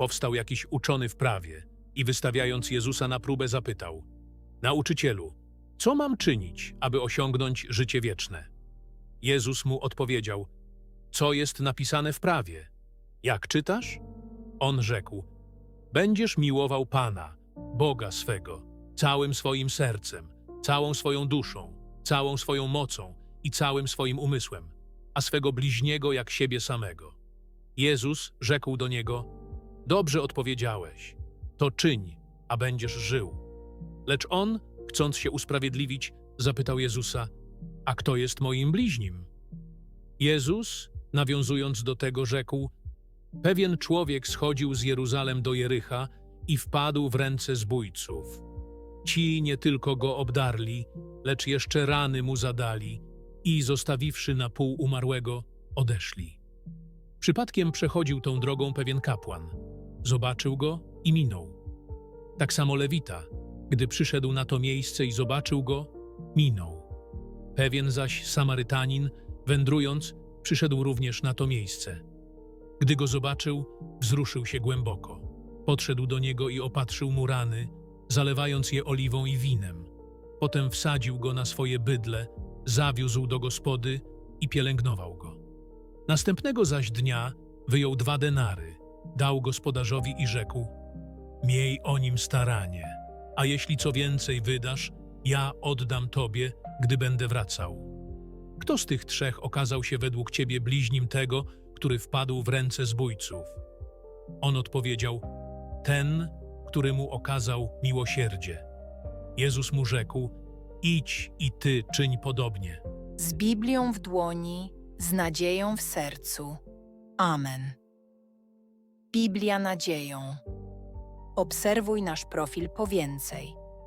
Powstał jakiś uczony w prawie i wystawiając Jezusa na próbę zapytał: Nauczycielu, co mam czynić, aby osiągnąć życie wieczne? Jezus mu odpowiedział: Co jest napisane w prawie? Jak czytasz? On rzekł: Będziesz miłował Pana, Boga swego, całym swoim sercem, całą swoją duszą, całą swoją mocą i całym swoim umysłem, a swego bliźniego jak siebie samego. Jezus rzekł do niego: Dobrze odpowiedziałeś, to czyń, a będziesz żył. Lecz on, chcąc się usprawiedliwić, zapytał Jezusa: A kto jest moim bliźnim? Jezus, nawiązując do tego, rzekł: Pewien człowiek schodził z Jeruzalem do Jericha i wpadł w ręce zbójców. Ci nie tylko go obdarli, lecz jeszcze rany mu zadali i, zostawiwszy na pół umarłego, odeszli. Przypadkiem przechodził tą drogą pewien kapłan. Zobaczył go i minął. Tak samo Lewita, gdy przyszedł na to miejsce i zobaczył go, minął. Pewien zaś Samarytanin, wędrując, przyszedł również na to miejsce. Gdy go zobaczył, wzruszył się głęboko. Podszedł do niego i opatrzył mu rany, zalewając je oliwą i winem. Potem wsadził go na swoje bydle, zawiózł do gospody i pielęgnował go. Następnego zaś dnia wyjął dwa denary, dał gospodarzowi i rzekł: Miej o nim staranie, a jeśli co więcej wydasz, ja oddam tobie, gdy będę wracał. Kto z tych trzech okazał się według ciebie bliźnim tego, który wpadł w ręce zbójców? On odpowiedział: Ten, który mu okazał miłosierdzie. Jezus mu rzekł: Idź i ty czyń podobnie. z Biblią w dłoni, z nadzieją w sercu. Amen. Biblia nadzieją. Obserwuj nasz profil po więcej.